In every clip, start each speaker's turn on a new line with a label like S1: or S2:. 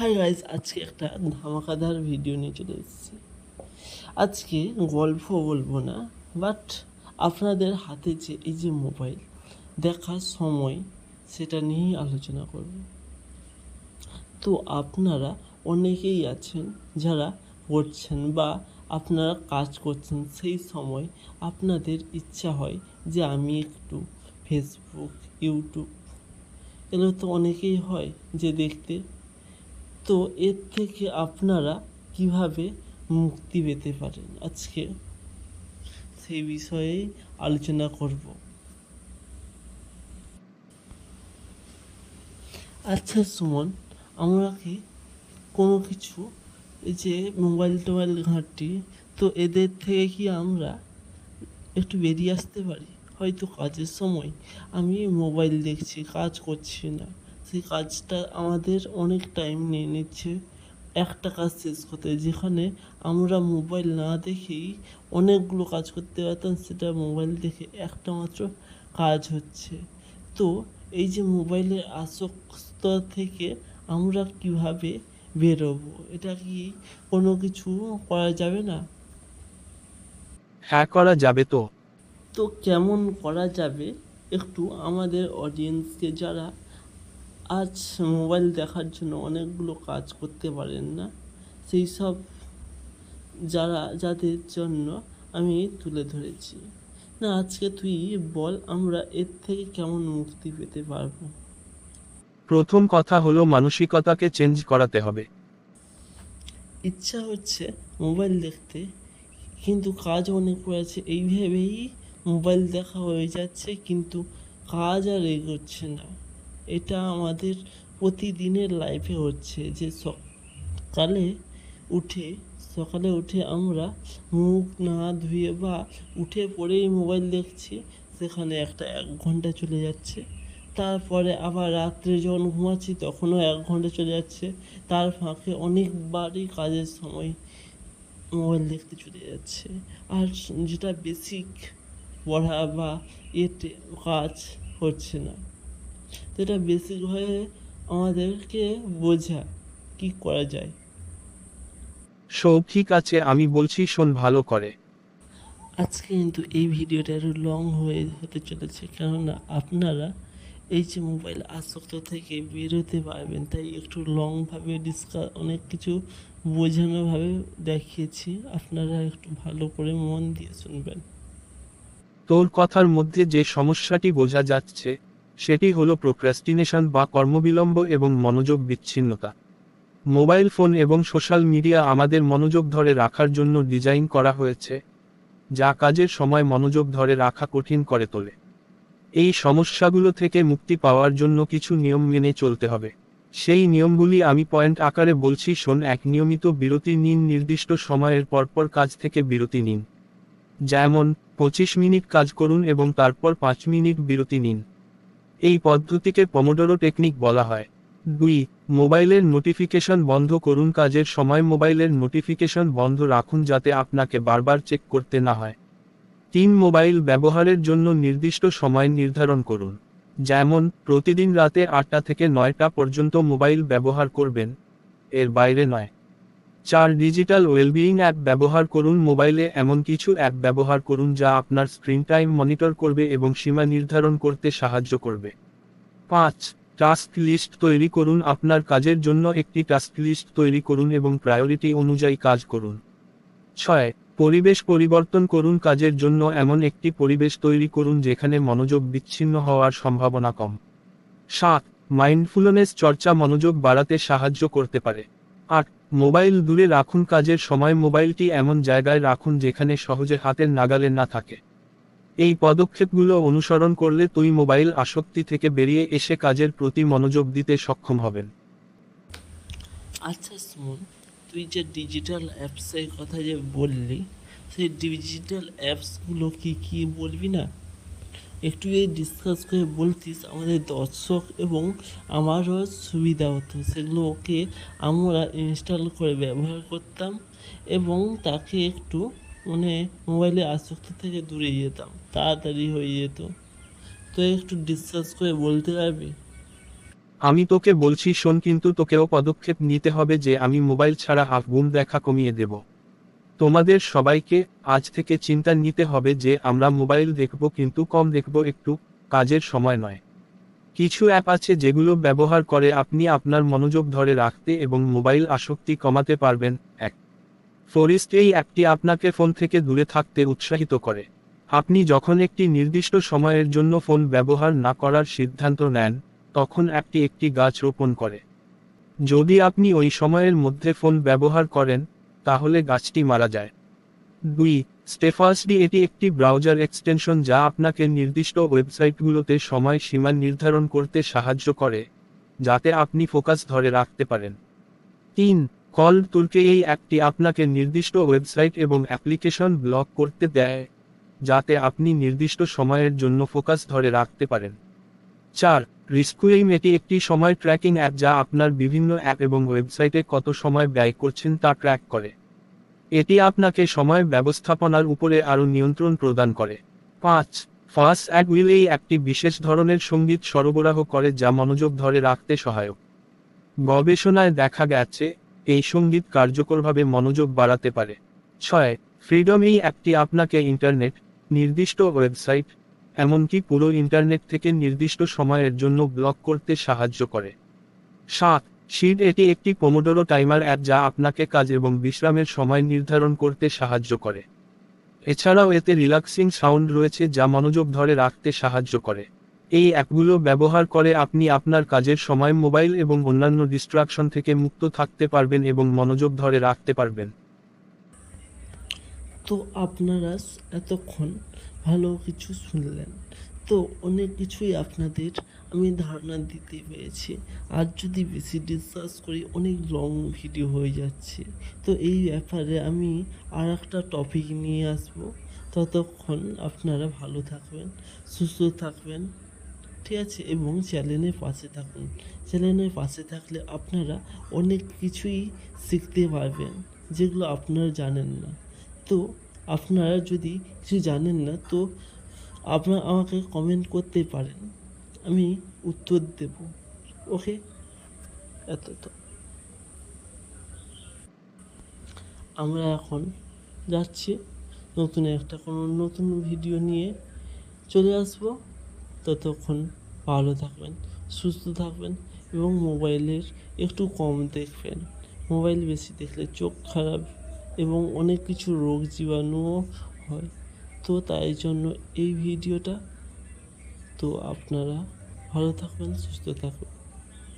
S1: Hi guys আজকে একটা ধামাকাদার video নিয়ে চলে এসেছি। আজকে গল্প বলব না বাট আপনাদের হাতে যে এই যে মোবাইল দেখার সময় সেটা নিয়েই আলোচনা করব। তো আপনারা অনেকেই আছেন যারা পড়ছেন বা আপনারা কাজ করছেন, সেই সময় আপনাদের ইচ্ছা হয় যে আমি একটু ফেসবুক ইউটিউব এগুলো তো অনেকেই হয় যে দেখতে তো এর থেকে আপনারা কীভাবে মুক্তি পেতে পারেন? আজকে সেই বিষয়েই আলোচনা করব। আচ্ছা সুমন, আমরা কি কোনো কিছু যে মোবাইল টোবাইল ঘাঁটি, তো এদের থেকে কি আমরা একটু বেরিয়ে আসতে পারি? হয়তো কাজের সময় আমি মোবাইল দেখছি, কাজ করছি না। সেই কাজটা আমাদের অনেক টাইম নিয়ে নিচ্ছে একটা কাজ শেষ করতে যেখানে আমরা মোবাইল না দেখেই অনেকগুলো কাজ করতে পারতাম সেটা মোবাইল দেখে একটা মাত্র কাজ হচ্ছে। তো এই যে মোবাইলের আসক্ত থেকে আমরা কীভাবে বেরোবো এটা কি কোনো কিছু করা যাবে না?
S2: হ্যাঁ করা যাবে তো।
S1: তো কেমন করা যাবে একটু আমাদের অডিয়েন্সকে যারা আজ মোবাইল দেখার জন্য অনেকগুলো কাজ করতে পারেন না। সেই সব যারা যাদের জন্য আমি তুলে ধরেছি। না আজকে তুই বল আমরা এর থেকে কেমন মুক্তি পেতে পারব?
S2: প্রথম কথা হলো মানসিকতাকে চেঞ্জ করাতে হবে।
S1: ইচ্ছা হচ্ছে মোবাইল দেখতে কিন্তু কাজ অনেক পড়েছে। এই ভেবেই মোবাইল দেখা হয়ে যাচ্ছে কিন্তু কাজ আর এগোচ্ছে না। এটা আমাদের প্রতিদিনের লাইফে হচ্ছে যে সকালে উঠে সকালে উঠে আমরা মুখ, না ধুয়ে বা উঠে পড়েই মোবাইল দেখছি, সেখানে একটা এক ঘণ্টা চলে যাচ্ছে। তারপরে আবার রাত্রে যখন ঘুমাচ্ছি তখনও এক ঘণ্টা চলে যাচ্ছে। তার ফাঁকে অনেকবারই কাজের সময় মোবাইল দেখতে চলে যাচ্ছে। আর যেটা বেসিক পড়া বা এতে কাজ হচ্ছে না। এটা বেসিক হয়ে আমাদেরকে বোঝা কি করা যায়।
S2: সব ঠিক আছে আমি বলছি শোন ভালো করে।
S1: আজকে কিন্তু এই ভিডিওটা একটু লং হয়ে হতে চলেছে কেননা আপনারা এই যে মোবাইল আসক্ত থেকে বেরোতে পারবেন তাই একটু লংভাবে ডিসকাস অনেক কিছু বোঝানোভাবে দেখিয়েছি আপনারা একটু ভালো করে মন দিয়ে শুনবেন।
S2: তোর কথার মধ্যে যে সমস্যাটি বোঝা যাচ্ছে সেটি হলো প্রোক্রাস্টিনেশন বা কর্মবিলম্ব এবং মনোযোগ বিচ্ছিন্নতা। মোবাইল ফোন এবং সোশ্যাল মিডিয়া আমাদের মনোযোগ ধরে রাখার জন্য ডিজাইন করা হয়েছে, যা কাজের সময় মনোযোগ ধরে রাখা কঠিন করে তোলে। এই সমস্যাগুলো থেকে মুক্তি পাওয়ার জন্য কিছু নিয়ম মেনে চলতে হবে। সেই নিয়মগুলি আমি পয়েন্ট আকারে বলছি, শোন, এক নিয়মিত বিরতি নিন, নির্দিষ্ট সময়ের পরপর কাজ থেকে বিরতি নিন। যেমন, পঁচিশ মিনিট কাজ করুন এবং তারপর পাঁচ মিনিট বিরতি নিন। এই পদ্ধতিকে পমোডোরো টেকনিক বলা হয়। দুই, মোবাইলের নোটিফিকেশন বন্ধ করুন কাজের সময় মোবাইলের নোটিফিকেশন বন্ধ রাখুন যাতে আপনাকে বারবার চেক করতে না হয়। তিন, মোবাইল ব্যবহারের জন্য নির্দিষ্ট সময় নির্ধারণ করুন। যেমন, প্রতিদিন রাতে আটটা থেকে নয়টা পর্যন্ত মোবাইল ব্যবহার করবেন। এর বাইরে নয়। চার ডিজিটাল ওয়েলবিইং অ্যাপ ব্যবহার করুন মোবাইলে এমন কিছু অ্যাপ ব্যবহার করুন যা আপনার স্ক্রিন টাইম মনিটর করবে এবং সীমা নির্ধারণ করতে সাহায্য করবে। পাঁচ, টাস্ক লিস্ট তৈরি করুন, আপনার কাজের জন্য একটি টাস্ক লিস্ট তৈরি করুন এবং প্রায়োরিটি অনুযায়ী কাজ করুন। ছয়, পরিবেশ পরিবর্তন করুন, কাজের জন্য এমন একটি পরিবেশ তৈরি করুন যেখানে মনোযোগ বিচ্ছিন্ন হওয়ার সম্ভাবনা কম। সাত, মাইন্ডফুলনেস চর্চা মনোযোগ বাড়াতে সাহায্য করতে পারে। আট মোবাইল দূরে রাখুন, কাজের সময় মোবাইলটি এমন জায়গায় রাখুন যেখানে সহজে হাতের নাগালে না থাকে। এই পদক্ষেপগুলো অনুসরণ করলে তুই মোবাইল আসক্তি থেকে বেরিয়ে এসে কাজের প্রতি মনোযোগ দিতে সক্ষম হবেন।
S1: আচ্ছা সুমন, তুই যে ডিজিটাল অ্যাপসের কথা যে বললি, সেই ডিজিটাল অ্যাপসগুলো কি কি বলবি না? একটু এই ডিসকাস করে বলতিস আমাদের দর্শক এবং আমারও সুবিধা হতো। সেগুলো ওকে আমরা ইনস্টল করে ব্যবহার করতাম এবং তাকে একটু মানে মোবাইলে আসক্ত থেকে দূরে যেতাম। তাড়াতাড়ি হয়ে যেত। তো একটু ডিসকাস করে বলতে পারবি?
S2: আমি তোকে বলছি শোন, কিন্তু তোকেও পদক্ষেপ নিতে হবে যে আমি মোবাইল ছাড়া হাফ ঘুম দেখা কমিয়ে দেব। তোমাদের সবাইকে আজ থেকে চিন্তা নিতে হবে যে আমরা মোবাইল দেখব কিন্তু কম দেখব একটু, কাজের সময় নয়। কিছু অ্যাপ আছে যেগুলো ব্যবহার করে আপনি আপনার মনোযোগ ধরে রাখতে এবং মোবাইল আসক্তি কমাতে পারবেন। এক ফরিস্ট এই অ্যাপটি আপনাকে ফোন থেকে দূরে থাকতে উৎসাহিত করে। আপনি যখন একটি নির্দিষ্ট সময়ের জন্য ফোন ব্যবহার না করার সিদ্ধান্ত নেন, তখন অ্যাপটি একটি গাছ রোপণ করে। যদি আপনি ওই সময়ের মধ্যে ফোন ব্যবহার করেন তাহলে গাছটি মারা যায়। দুই স্টেফাসডি এটি একটি ব্রাউজার এক্সটেনশন যা আপনাকে নির্দিষ্ট ওয়েবসাইটগুলোতে সময় সীমা নির্ধারণ করতে সাহায্য করে, যাতে আপনি ফোকাস ধরে রাখতে পারেন। তিন, কল তুলকে এই অ্যাপটি আপনাকে নির্দিষ্ট ওয়েবসাইট এবং অ্যাপ্লিকেশন ব্লক করতে দেয়, যাতে আপনি নির্দিষ্ট সময়ের জন্য ফোকাস ধরে রাখতে পারেন। চার রিস্কুইম এটি একটি সময় ট্র্যাকিং অ্যাপ যা আপনার বিভিন্ন অ্যাপ এবং ওয়েবসাইটে কত সময় ব্যয় করছেন তা ট্র্যাক করে। এটি আপনাকে সময় ব্যবস্থাপনার উপরে আরও নিয়ন্ত্রণ প্রদান করে। পাঁচ, ফাস্ট অ্যাড উইল এই একটি বিশেষ ধরনের সংগীত সরবরাহ করে যা মনোযোগ ধরে রাখতে সহায়ক। গবেষণায় দেখা গেছে, এই সংগীত কার্যকরভাবে মনোযোগ বাড়াতে পারে। ছয়, ফ্রিডম এই অ্যাপটি আপনাকে ইন্টারনেট, নির্দিষ্ট ওয়েবসাইট এমনকি পুরো ইন্টারনেট থেকে নির্দিষ্ট সময়ের জন্য ব্লক করতে সাহায্য করে। সাত শিট এটি একটি পোমোডোরো টাইমার অ্যাপ যা আপনাকে কাজ এবং বিশ্রামের সময় নির্ধারণ করতে সাহায্য করে। এছাড়াও এতে রিল্যাক্সিং সাউন্ড রয়েছে যা মনোযোগ ধরে রাখতে সাহায্য করে। এই অ্যাপগুলো ব্যবহার করে আপনি আপনার কাজের সময় মোবাইল এবং অন্যান্য ডিস্ট্রাকশন থেকে মুক্ত থাকতে পারবেন এবং মনোযোগ ধরে রাখতে পারবেন।
S1: তো আপনারা এতক্ষণ ভালো কিছু শুনলেন। তো অনেক কিছুই আপনাদের আমি ধারণা দিতে পেরেছি। আর যদি বেশি ডিসকাস করি, অনেক লং ভিডিও হয়ে যাচ্ছে। তো এই ব্যাপারে আমি আর একটা টপিক নিয়ে আসব। ততক্ষণ আপনারা ভালো থাকবেন, সুস্থ থাকবেন, ঠিক আছে? এবং চ্যানেলের পাশে থাকুন। চ্যানেলের পাশে থাকলে আপনারা অনেক কিছুই শিখতে পারবেন, যেগুলো আপনারা জানেন না। তো আপনারা যদি কিছু জানেন না, তো আপনারা আমাকে কমেন্ট করতে পারেন। আমি উত্তর দেব। ওকে এত তো আমরা এখন যাচ্ছি নতুন একটা কোনো নতুন ভিডিও নিয়ে। চলে আসব। ততক্ষণ ভালো থাকবেন, সুস্থ থাকবেন এবং মোবাইলের একটু কম দেখবেন। মোবাইল বেশি দেখলে চোখ খারাপ এবং অনেক কিছু রোগ জীবাণুও হয়। তো তাই জন্য এই ভিডিওটা। তো আপনারা ভালো থাকবেন, সুস্থ থাকবেন।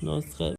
S1: নমস্কার।